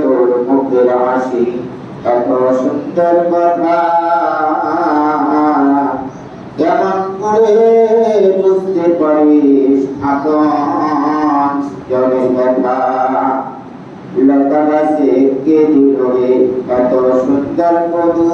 তোর মুখের হাসি এত সুন্দর কথা। কেমন করে বুঝতে পারিস লতা গাছে কে দিল এত সুন্দর মধু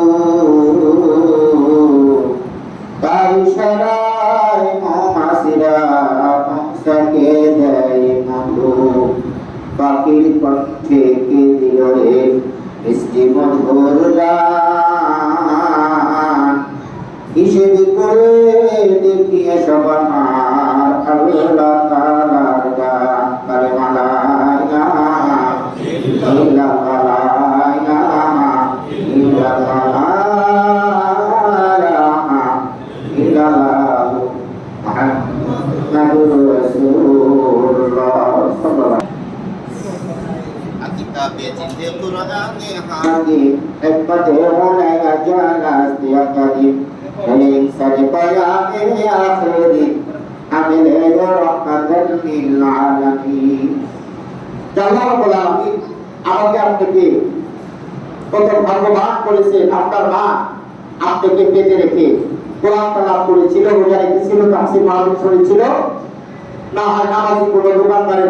না হয় নামাজি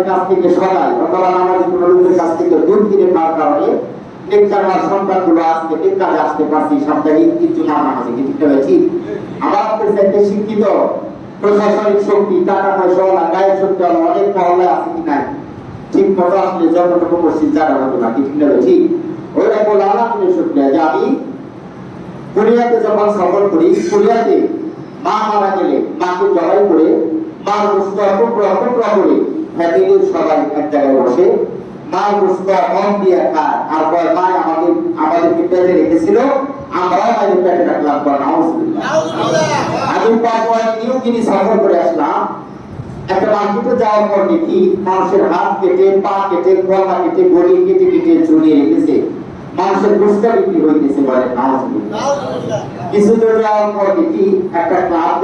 কাছ থেকে সরাই অথবা নামাজি কিনে পাওয়ার কারণে টেক্কার সন্তানগুলো আজকে টেক্কারে আসতে পারছি সাপ্তাহিক কিছু না নামাজি কিছু পেয়েছি আমার চাইতে শিক্ষিত, প্রশাসনিক শক্তি, টাকা পয়সা গায়ের শক্তি অনেক মহল্লায় আছে কি নাই? ঠিক মতো আসলে যতটুকু মসজিদ জায়গা হতো না ঠিক না ঠিক ওই রকম আলহামদুলিল্লাহ শুক্রিয়া। যে আমি কোরিয়াতে যখন সফর করি কোরিয়াতে মা মারা গেলে, মাকে জবাই করে মার টুকরা করে সবাই এক জায়গায় বসে মার গোস্ত মন দিয়ে খায় আর কয় মা আমাদের আমাদেরকে পেটে রেখেছিল আমরাও মায়ের পেটে রাখলাম কয় আমি পাপুয়া নিউ গিনি সফর করে আসলাম। একটা মার্কেটে যাওয়ার পর দেখি মানুষের হাত কেটে পা কেটে গলা কেটে গড়ি কেটে কেটে ঝুলিয়ে রেখেছে। মানুষের গুস্তা বিক্রি হইতেছে বলে কিছু দূর যাওয়ার পর দেখি একটা ক্লাব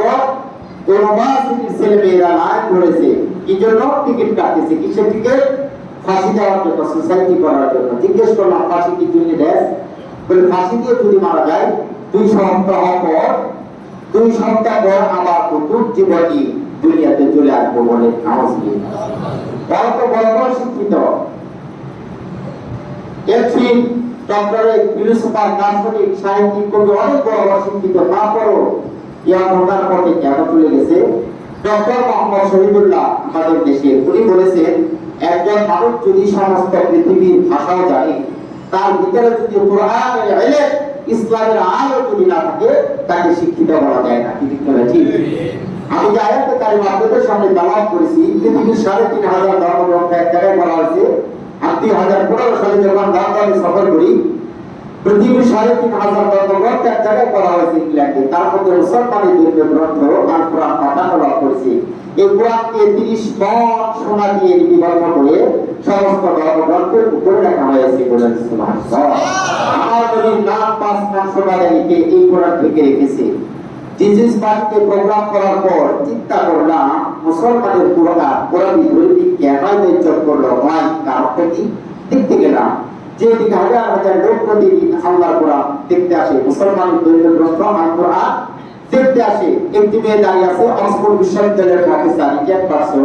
ইউনিভার্সিটির ছেলে মেয়েরা লাইন ধরেছে। কি জন্য? টিকিট কাটতেছে। কিসের টিকিট? ফাঁসি দেওয়ার জন্য সোসাইটি করার জন্য। জিজ্ঞেস করলাম, ফাঁসি কি জন্য দেয় বলে, ফাঁসি দিয়ে যদি মারা যায়। দুই সপ্তাহ পর, দুই সপ্তাহ পর আবার নতুন জীবনী দুনিয়াতে চলে আসব বলে নামাজ নিয়ে বড় বড় শিক্ষিত। ফিলোসফার দার্শনিক সাহিত্যিক কবি অনেক বড় বড় শিক্ষিত ইয়া পথে কেন চলে গেছে। ডক্টর মোহাম্মদ শহীদুল্লাহ আমাদের দেশে, উনি বলেছেন একজন মানুষ যদি সমস্ত পৃথিবীর ভাষাও জানে, তার ভিতরে যদি কোরআনের ইলম, ইসলামের আলো যদি না থাকে, তাকে শিক্ষিত করা যায় না। ঠিক না ঠিক আমি যাই তার আপনাদের সামনে দাওয়াত করেছি, পৃথিবীর সাড়ে তিন হাজার ধর্মগ্রন্থ এক জায়গায় করা হয়েছে, আর তিন হাজার পনেরো সালে যখন দাম সফর করি পৃথিবীর সাড়ে তিন হাজার ধর্মগ্রন্থ এক জায়গায় করা হয়েছে ইংল্যান্ডে। তার মধ্যে মুসলমানের ধর্মীয় গ্রন্থ আর কোরআন পাঠানো লাভ করেছে এই কোরআনকে তিরিশ মন সোনা দিয়ে করে সমস্ত ধর্মগ্রন্থের উপরে রাখা হয়েছে বলেন। আমার নবীর নাম পাঁচ মন সোনা এই কোরআন ঢেকে রেখেছে। জিজিস পার্টিতে প্রোগ্রাম করার পর চিন্তা করলাম মুসলমানের পুরোটা পুরানি ধর্মী কেন করল ভাই কারণটা কি? দেখতে গেলাম যে দিকে হাজার হাজার লোক প্রতিদিন আল্লাহর কোরআন দেখতে আসে। মুসলমানের দৈন্য গ্রন্থ আল কোরআন দেখতে আসে। একটি মেয়ে দাঁড়িয়ে আছে অক্সফোর্ড বিশ্ববিদ্যালয়ের পাকিস্তানি ক্যাম্প পার্সন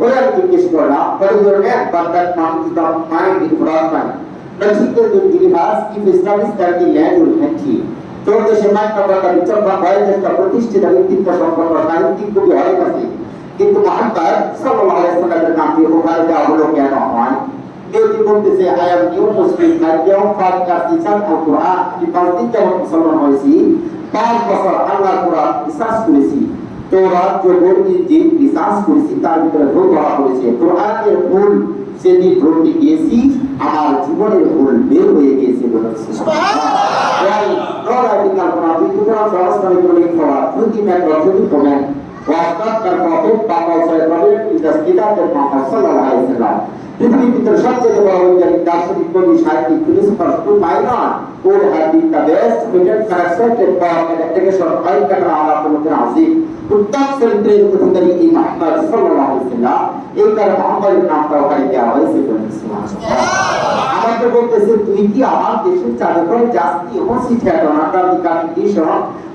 ওরা আমি জিজ্ঞেস করলাম what is your name but that man is not mine in Quran man but he told the universe if Islam is that the land will hate you তোর দেশে মাইক নাম্বারটা বিচক্ষণ বয়োজ্যেষ্ঠ প্রতিষ্ঠিত ব্যক্তিত্ব সম্পন্ন সাহিত্যিক কবি অনেক আছে। কিন্তু মহাত্মার সাল্লাল্লাহু আলাইহি সাল্লামের নামটি ওখানে দেওয়া হলো কেন? এম নিউ মুসলিম আই কেউ ফার কাসিসান আল কোরআন আমি পাঁচ দিন যেমন মুসলমান হয়েছি পাঁচ বছর আল্লাহর কোরআন রিসার্চ করেছি তোরাত জবর ইনজিল রিসার্চ করেছি তার ভিতরে ভুল ধরা পড়েছে কোরআনের ভুল সেদিন ভুলটি গিয়েছি আমার জীবনের ভুল বের হয়ে গিয়েছে বলে Well, not writing Al-Quran, we do not understand the meaning for our truth in and truth command. Was not পৃথিবীর সবচেয়ে বড় বৈজ্ঞানিক দার্শনিক কবি সাহিত্যিক philosopher to my not would have been the best fitted for accepted for an application of al-Qadr ala kullukin উত্তম চরিত্রের অধিকারী এই মোহাম্মদ সাল্লাল্লাহু আলাইহি এই কারণে মোহাম্মদের নামটা ওখানে দেওয়া হয়েছে আমাকে বলতেছে তুই কি আমার দেশের চারুকলে যাসনি উপস্থিত এখন under the condition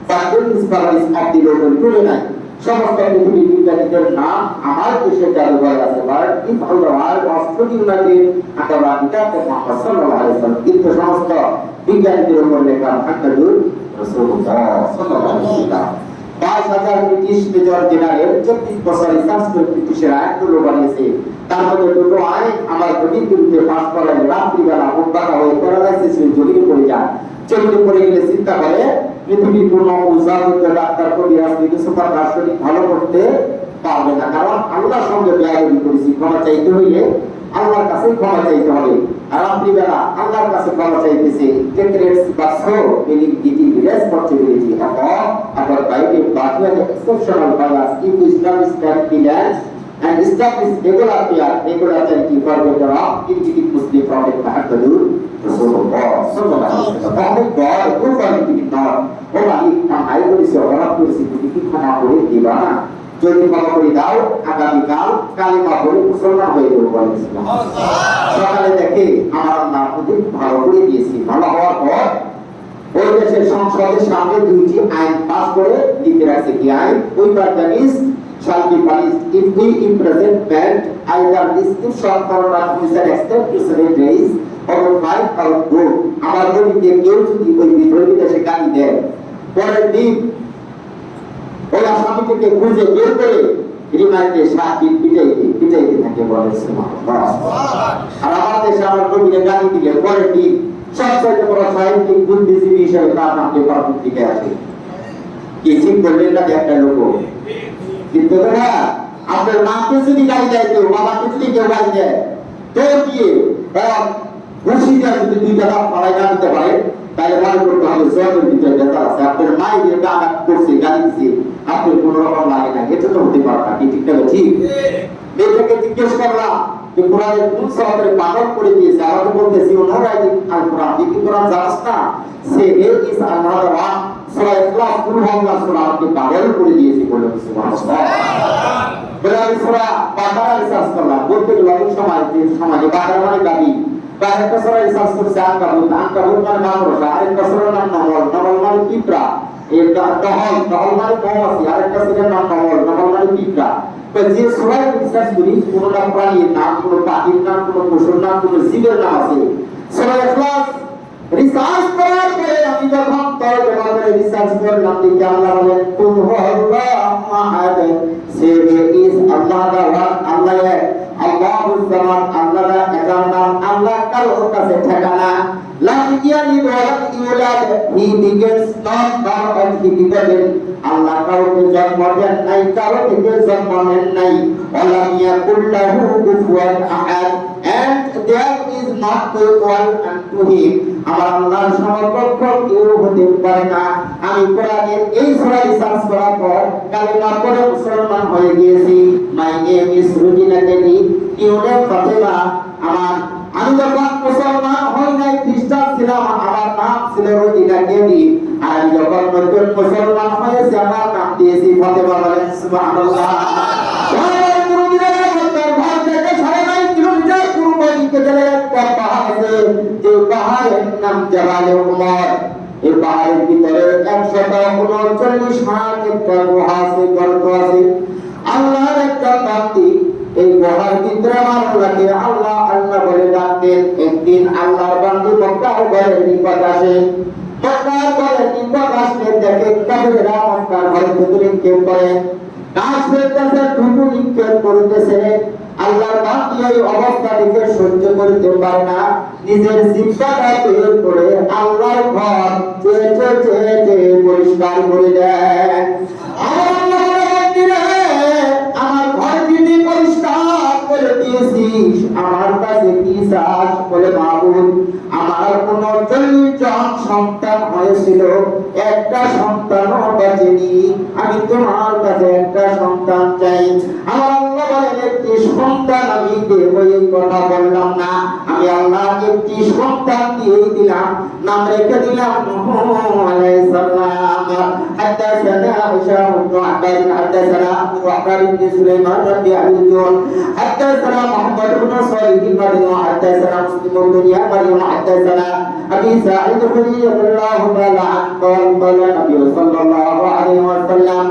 but this power of the local টুলে নাই। সমস্ত পৃথিবীর বিজ্ঞানীদের নাম আমার দেশে জাদুঘর আছে but if the world of under the internet Muhammad আলাইহি কিন্তু সমস্ত বিজ্ঞানীদের উপর লেখা আকাদুর রাসূলুল্লাহ সাল্লাল্লাহু আলাইহি বাইশ হাজার ব্রিটিশ মেজর জেনারেল, চব্বিশ বছর রিসার্চ করে ব্রিটিশের আইনগুলো বানিয়েছে। তার মধ্যে দুটো আইন আমার চিন্তা করে পৃথিবীর কোনো উজাবিত ডাক্তার কবিরাজ থেকে সুপার রাষ্ট্রটি ভালো করতে পারবে না কারণ আল্লাহর সঙ্গে বেয়াদবি করেছি ক্ষমা চাইতে হইলে আল্লাহর কাছে ক্ষমা চাইতে হবে আর রাত্রিবেলা আল্লাহর কাছে ক্ষমা চাইতেছে টেকরেটস বা so of all about private but when exceptional bias if we establish that balance and establish regular care regularity for better of indicative Muslim Prophet Muhammad Rasulullah তাহলে God who for it not ও মালিক আমি করেছি অপরাধ করেছি তুমি কি ক্ষমা করে দিবা। না যদি ক্ষমা করে দাও আগামীকাল কালিমা পড়ে মুসলমান হয়ে যাব সকালে দেখে আমার নাম অধিক ভালো করে দিয়েছি। ভালো হওয়ার পর ওই দেশের সংসদের সামনে দুইটি আইন পাস করে দিতে রাখছে কি আইন? ওই পার্টানিস shall be punished if we imprisonment either description for not which an extent to seven days or five or go আমার নবীকে কেউ যদি ওই বিদ্রোহী দেশে গালি দেয়, পরের দিন ওই আসামিটিকে খুঁজে বের করে রিমান্ডে সাত পিটাইতে পিটাইতে থাকে বলে আর আমার দেশে আমার নবীকে গালি দিলে পরের দিন সবচেয়ে বড় সাহিত্যিক, বুদ্ধিজীবী হিসেবে তার নাম পেপার পত্রিকায় আসে কি ঠিক করলেন না একটা লোক? কিন্তু না, আপনার দুই টাকা পাড়ায় না দিতে মায়ের আঘাত করছে, গালি দিচ্ছে আপনার কোনো রকম লাগে না এটা তো হতে পারে না কি ঠিক না ঠিক মেয়েটাকে জিজ্ঞেস করলাম যে কোরআনের কোন সরাতের পালন করে দিয়েছে আমাকে বলতেছি ওনার আল কোরআন? কি কোরআন জানাস না? সে এ ইস আনাদার ওয়ান সূরা ইখলাস হাওলা সূরা আমাকে পাগল করে দিয়েছে বলে সুবহানাল্লাহ। বলে আমি সূরা বাকারা রিসার্চ করলাম বলতে গেলে অনেক সময় যে সমাজে বাকারা মানে গাবি বা একটা সূরা রিসার্চ করছে আনকাবুত আনকাবুত মানে মাকড়সা আরেকটা সূরার নাম নমল নমল মানে পিঁপড়া। এর দহল দহল মানে মৌমাছি আরেকটা সূরার নাম নমল নমল মানে পিঁপড়া তো যে সূরায় রিসার্চ করি কোনটা প্রাণীর নাম কোন পাখির নাম কোন পশুর নাম কোন জীবের নাম আছে সূরা ইখলাস রিসার্চ করার পরে আমি যখন তর্জমা করে রিসার্চ করলাম দেখি আল্লাহ বলেন কুল হুয়াল্লাহু আহাদ সে ইজ আল্লাহ দা ওয়ান আল্লাহ এক আল্লাহু সামাদ আল্লাহ দা একার নাম আল্লাহ কারও কাছে ঠিকানা লাম ইয়ালিদ ওয়া লাম ইউলাদ he begets not not he Allah কাউকে জন্ম দেন নাই কারও জন্ম নেন নাই। ওয়ালাম ইয়াকুল্লাহু কুফুয়ান আহাদ। And there is not equal unto him আমার আল্লাহর সমকক্ষ কেউ হতে পারে না। আমি কোরআনের এই সূরা রিসার্চ করার পর কালেমা পড়ে মুসলমান হয়ে গিয়েছি। মাই নেম ইজ রুজিনা কেনি ইউ নেম ফাতেমা আমার আমি যখন যে পাহাড়ের নাম জাবালে উমর। এই পাহাড়ের ভিতরে একশত উনচল্লিশ হাত একটা গুহা আছে একদিন আল্লাহর মক্কার ঘরের নিকট আসে। মক্কার আসলে দেখে কেউ করে কাজ ফেলতেছে ঠুকু নিক্ষেপ করতেছে। আল্লাহর বান্দি এই অবস্থা দেখে সহ্য করতে পারে না। নিজের জিব্বাটা বের করে আল্লাহর ঘর চেয়ে চেয়ে চেয়ে পরিষ্কার করে দেয়। আমার ঘর যদি পরিষ্কার করে দিয়েছিস, আমার কাছে কি চাস বলে মাহবুব সন্তান হয়েছিল। একটা আমি তোমার কাছে একটা সন্তান চাই। আমার একটি সন্তান আমি দেব এই কথা বললাম না আমি আল্লাহ একটি সন্তান দিয়ে দিলাম নাম রেখে দিলাম নূহ আলাইহিস সালাম حدثنا هشام بن عباد حدثنا ابو بكر بن سليمان بن ابي الجون حدثنا محمد بن صالح بن حدثنا مسلم بن يعمر حدثنا ابي سعيد رضي الله تعالى عنه قال قال النبي صلى الله عليه وسلم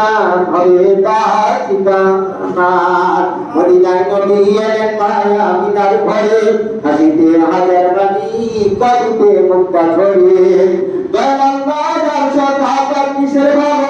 জান্নাত হবে তার ঠিকানা মদিনায় নবী এলেন মায়া মিনার ঘরে হাসিতে হাজার বাণী করিতে মুক্তা ছড়িয়ে দয়াল যার সন্তান তার কিসের পরে